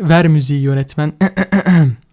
Ver müziği yönetmen.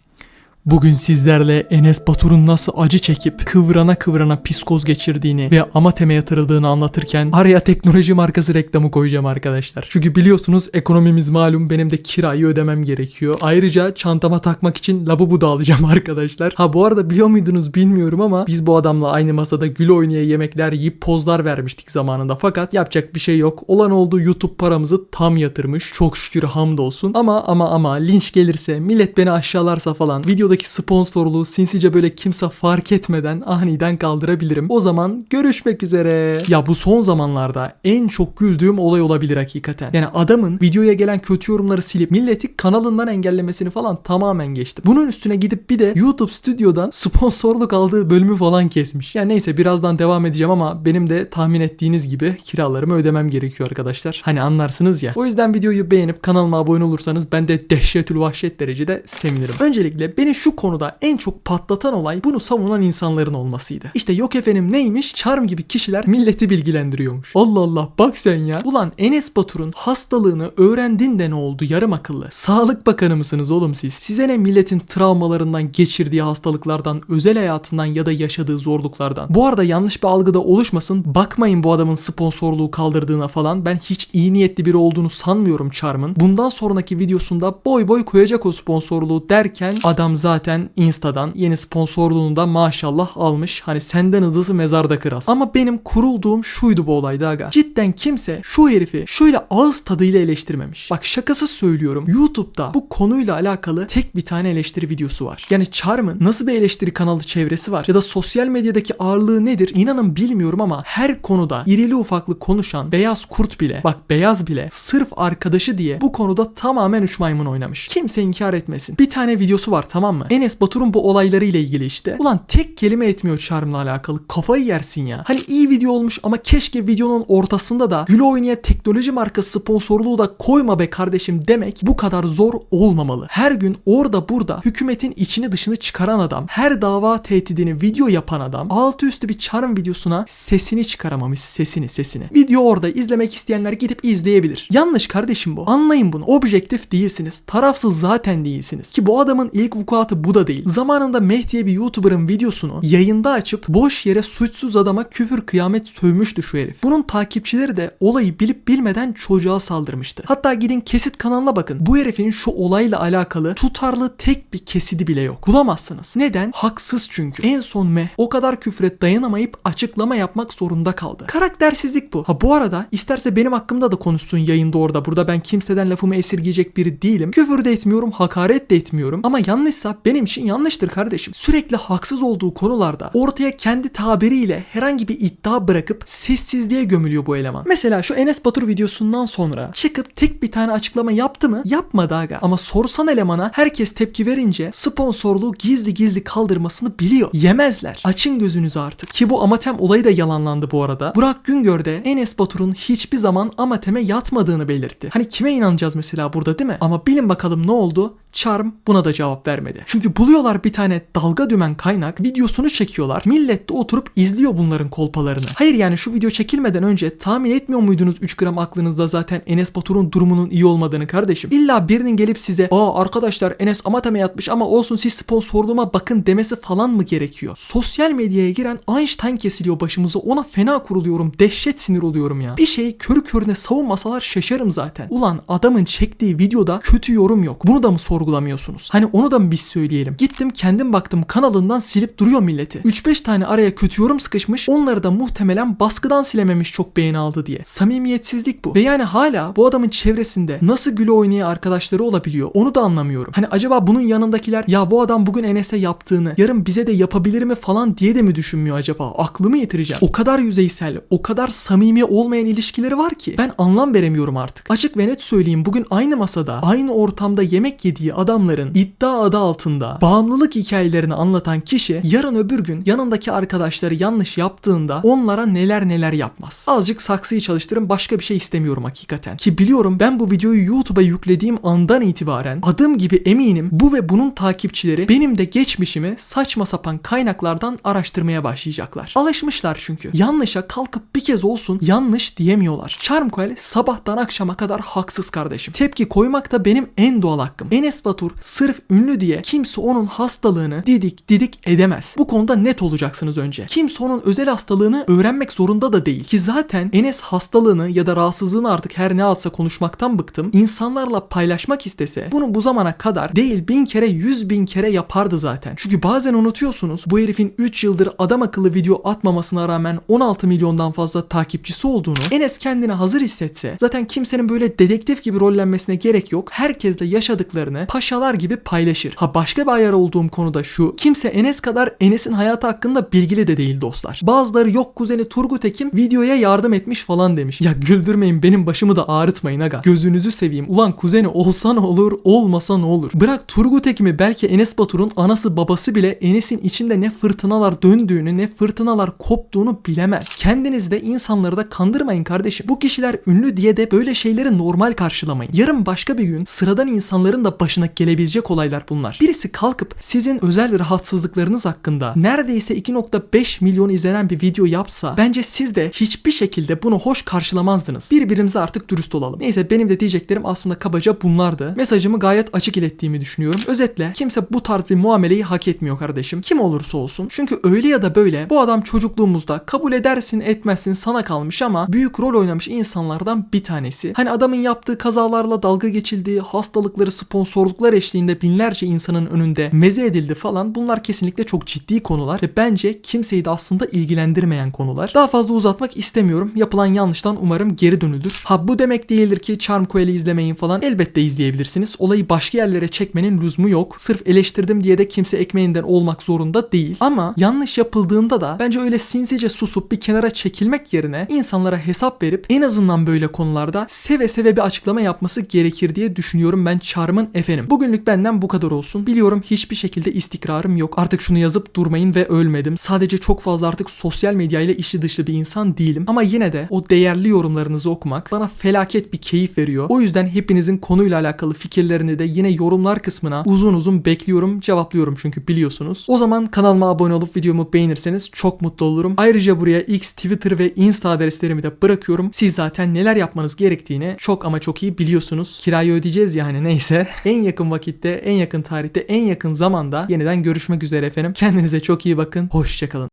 Bugün sizlerle Enes Batur'un nasıl acı çekip kıvrana kıvrana psikoz geçirdiğini ve amateme yatırıldığını anlatırken araya teknoloji markası reklamı koyacağım arkadaşlar. Çünkü biliyorsunuz ekonomimiz malum benim de kirayı ödemem gerekiyor. Ayrıca çantama takmak için labubu da alacağım arkadaşlar. Ha bu arada biliyor muydunuz bilmiyorum ama biz bu adamla aynı masada gül oynaya yemekler yiyip pozlar vermiştik zamanında. Fakat yapacak bir şey yok. Olan oldu YouTube paramızı tam yatırmış. Çok şükür hamdolsun. Ama ama ama linç gelirse millet beni aşağılarsa falan videodaki sponsorluğu sinsice böyle kimse fark etmeden aniden kaldırabilirim. O zaman görüşmek üzere. Ya bu son zamanlarda en çok güldüğüm olay olabilir hakikaten. Yani adamın videoya gelen kötü yorumları silip milleti kanalından engellemesini falan tamamen geçti. Bunun üstüne gidip bir de YouTube stüdyodan sponsorluk aldığı bölümü falan kesmiş. Yani neyse birazdan devam edeceğim ama benim de tahmin ettiğiniz gibi kiralarımı ödemem gerekiyor arkadaşlar. Hani anlarsınız ya. O yüzden videoyu beğenip kanalıma abone olursanız ben de dehşetül vahşet derecede sevinirim. Öncelikle beni şu konuda en çok patlatan olay bunu savunan insanların olmasıydı. İşte yok efendim neymiş? Charm gibi kişiler milleti bilgilendiriyormuş. Allah Allah bak sen ya. Ulan Enes Batur'un hastalığını öğrendin de ne oldu yarım akıllı? Sağlık bakanı mısınız oğlum siz? Size ne milletin travmalarından geçirdiği hastalıklardan, özel hayatından ya da yaşadığı zorluklardan. Bu arada yanlış bir algıda oluşmasın. Bakmayın bu adamın sponsorluğu kaldırdığına falan. Ben hiç iyi niyetli biri olduğunu sanmıyorum Charm'ın. Bundan sonraki videosunda boy boy koyacak o sponsorluğu derken adam zaten Insta'dan yeni sponsorluğunu da maşallah almış. Hani senden hızlısı mezarda kral. Ama benim kurulduğum şuydu bu olayda aga. Cidden kimse şu herifi şöyle ağız tadıyla eleştirmemiş. Bak şakasız söylüyorum. YouTube'da bu konuyla alakalı tek bir tane eleştiri videosu var. Yani Charm'ın nasıl bir eleştiri kanalı çevresi var ya da sosyal medyadaki ağırlığı nedir inanın bilmiyorum ama her konuda irili ufaklı konuşan beyaz kurt bile bak beyaz bile sırf arkadaşı diye bu konuda tamamen üç maymun oynamış. Kimse inkar etmesin. Bir tane videosu var tamam mı? Enes Batur'un bu olayları ile ilgili işte. Ulan tek kelime etmiyor Charm'la alakalı. Kafayı yersin ya. Hani iyi video olmuş ama keşke videonun ortasında da Gül Oynaya teknoloji markası sponsorluğu da koyma be kardeşim demek bu kadar zor olmamalı. Her gün orada burada hükümetin içini dışını çıkaran adam, her dava tehdidini video yapan adam, altı üstü bir Charm videosuna sesini çıkaramamış sesini sesini. Video orada izlemek isteyenler gidip izleyebilir. Yanlış kardeşim bu. Anlayın bunu. Objektif değilsiniz. Tarafsız zaten değilsiniz. Ki bu adamın ilk vukuatı bu da değil. Zamanında Mehdi'ye bir YouTuber'ın videosunu yayında açıp boş yere suçsuz adama küfür kıyamet sövmüştü şu herif. Bunun takipçileri de olayı bilip bilmeden çocuğa saldırmıştı. Hatta gidin kesit kanalına bakın. Bu herifin şu olayla alakalı tutarlı tek bir kesidi bile yok. Bulamazsınız. Neden? Haksız çünkü. En son Meh o kadar küfre dayanamayıp açıklama yapmak zorunda kaldı. Karaktersizlik bu. Ha bu arada isterse benim hakkımda da konuşsun yayında orada. Burada ben kimseden lafımı esirgeyecek biri değilim. Küfür de etmiyorum, hakaret de etmiyorum. Ama yanlışsa benim için yanlıştır kardeşim. Sürekli haksız olduğu konularda ortaya kendi tabiriyle herhangi bir iddia bırakıp sessizliğe gömülüyor bu eleman. Mesela şu Enes Batur videosundan sonra çıkıp tek bir tane açıklama yaptı mı? Yapmadı aga. Ama sorsan elemana herkes tepki verince sponsorluğu gizli gizli kaldırmasını biliyor. Yemezler. Açın gözünüzü artık. Ki bu Amatem olayı da yalanlandı bu arada. Burak Güngör de Enes Batur'un hiçbir zaman Amatem'e yatmadığını belirtti. Hani kime inanacağız mesela burada değil mi? Ama bilin bakalım ne oldu? Charm buna da cevap vermedi. Çünkü buluyorlar bir tane dalga dümen kaynak, videosunu çekiyorlar. Millet de oturup izliyor bunların kolpalarını. Hayır yani şu video çekilmeden önce tahmin etmiyor muydunuz 3 gram aklınızda zaten Enes Batur'un durumunun iyi olmadığını kardeşim? İlla birinin gelip size aa arkadaşlar Enes Amatem'e yatmış ama olsun siz sponsorluğuma bakın demesi falan mı gerekiyor? Sosyal medyaya giren Einstein kesiliyor başımıza ona fena kuruluyorum. Dehşet sinir oluyorum ya. Bir şeyi körü körüne savunmasalar şaşarım zaten. Ulan adamın çektiği videoda kötü yorum yok. Bunu da mı sorgulamıyorsunuz? Hani onu da mı biz söyleyelim? Gittim kendim baktım kanalından silip duruyor milleti. 3-5 tane araya kötü yorum sıkışmış. Onları da muhtemelen baskıdan silememiş çok beğeni aldı diye. Samimiyetsizlik bu. Ve yani hala bu adamın çevresinde nasıl gülü oynaya arkadaşları olabiliyor onu da anlamıyorum. Hani acaba bunun yanındakiler ya bu adam bugün Enes'e yaptığını yarın bize de yapabilir mi falan diye de mi düşünmüyor acaba? Aklımı yitireceğim. O kadar yüzeysel, o kadar samimi olmayan ilişkileri var ki ben anlam veremiyorum artık. Açık ve net söyleyeyim bugün aynı masada, aynı ortamda yemek yediği adamların iddia adı altında bağımlılık hikayelerini anlatan kişi yarın öbür gün yanındaki arkadaşları yanlış yaptığında onlara neler neler yapmaz. Azıcık saksıyı çalıştırın başka bir şey istemiyorum hakikaten. Ki biliyorum ben bu videoyu YouTube'a yüklediğim andan itibaren adım gibi eminim bu ve bunun takipçileri benim de geçmişimi saçma sapan kaynaklardan araştırmaya başlayacaklar. Alışmışlar çünkü. Yanlışa kalkıp bir kez olsun yanlış diyemiyorlar. Charmcoel sabahtan akşama kadar haksız kardeşim. Tepki koymak da benim en doğal hakkım. Enes Batur sırf ünlü diye kimse onun hastalığını didik didik edemez. Bu konuda net olacaksınız önce. Kimse onun özel hastalığını öğrenmek zorunda da değil. Ki zaten Enes hastalığını ya da rahatsızlığını artık her ne alsa konuşmaktan bıktım. İnsanlarla paylaşmak istese bunu bu zamana kadar değil bin kere yüz bin kere yapardı zaten. Çünkü bazen unutuyorsunuz bu herifin 3 yıldır adam akıllı video atmamasına rağmen 16 milyondan fazla takipçisi olduğunu Enes kendini hazır hissetse zaten kimsenin böyle dedektif gibi rollenmesine gerek yok. Herkesle yaşadıklarını paşalar gibi paylaşır. Ha başka bir ayar olduğum konu da şu. Kimse Enes kadar Enes'in hayatı hakkında bilgili de değil dostlar. Bazıları yok kuzeni Turgut Ekim videoya yardım etmiş falan demiş. Ya güldürmeyin benim başımı da ağrıtmayın aga. Gözünüzü seveyim. Ulan kuzeni olsa ne olur olmasa ne olur. Bırak Turgut Ekim'i belki Enes Batur'un anası babası bile Enes'in içinde ne fırtınalar döndüğünü ne fırtınalar koptuğunu bilemez. Kendiniz de insanları da kandırmayın kardeşim. Bu kişiler ünlü diye de böyle şeyleri normal karşılamayın. Yarın başka bir gün sıradan insanların da başına gelebilecek olaylar bunlar. Birisi kalkıp sizin özel rahatsızlıklarınız hakkında neredeyse 2.5 milyon izlenen bir video yapsa bence siz de hiçbir şekilde bunu hoş karşılamazdınız. Birbirimize artık dürüst olalım. Neyse benim de diyeceklerim aslında kabaca bunlardı. Mesajımı gayet açık ilettiğimi düşünüyorum. Özetle kimse bu tarz bir muameleyi hak etmiyor kardeşim. Kim olursa olsun. Çünkü öyle ya da böyle bu adam çocukluğumuzda kabul edersin etmezsin sana kalmış ama büyük rol oynamış insanlardan bir tanesi. Hani adamın yaptığı kazalarla dalga geçildiği, hastalıkları, sponsorluklar eşliğinde binlerce insanın önünde meze edildi falan. Bunlar kesinlikle çok ciddi konular ve bence kimseyi de aslında ilgilendirmeyen konular. Daha fazla uzatmak istemiyorum. Yapılan yanlıştan umarım geri dönülür. Ha bu demek değildir ki Charm Coel'i izlemeyin falan. Elbette izleyebilirsiniz. Olayı başka yerlere çekmenin lüzumu yok. Sırf eleştirdim diye de kimse ekmeğinden olmak zorunda değil. Ama yanlış yapıldığında da bence öyle sinsice susup bir kenara çekilmek yerine insanlara hesap verip en azından böyle konularda seve seve bir açıklama yapması gerekir diye düşünüyorum ben Charm'ın efendim. Bugünlük benden bu kadar olsun. Biliyorum hiçbir şekilde istikrarım yok. Artık şunu yazıp durmayın ve ölmedim. Sadece çok fazla artık sosyal medyayla içi dışlı bir insan değilim. Ama yine de o değerli yorumlarınızı okumak bana felaket bir keyif veriyor. O yüzden hepinizin konuyla alakalı fikirlerini de yine yorumlar kısmına uzun uzun bekliyorum. Cevaplıyorum çünkü biliyorsunuz. O zaman kanalıma abone olup videomu beğenirseniz çok mutlu olurum. Ayrıca buraya X, Twitter ve Insta adreslerimi de bırakıyorum. Siz zaten neler yapmanız gerektiğini çok ama çok iyi biliyorsunuz. Kirayı ödeyeceğiz yani neyse. En yakın vakitte, en yakın tarihte, en yakın zamanda yeniden görüşmek üzere efendim. Kendinize çok iyi bakın. Hoşçakalın.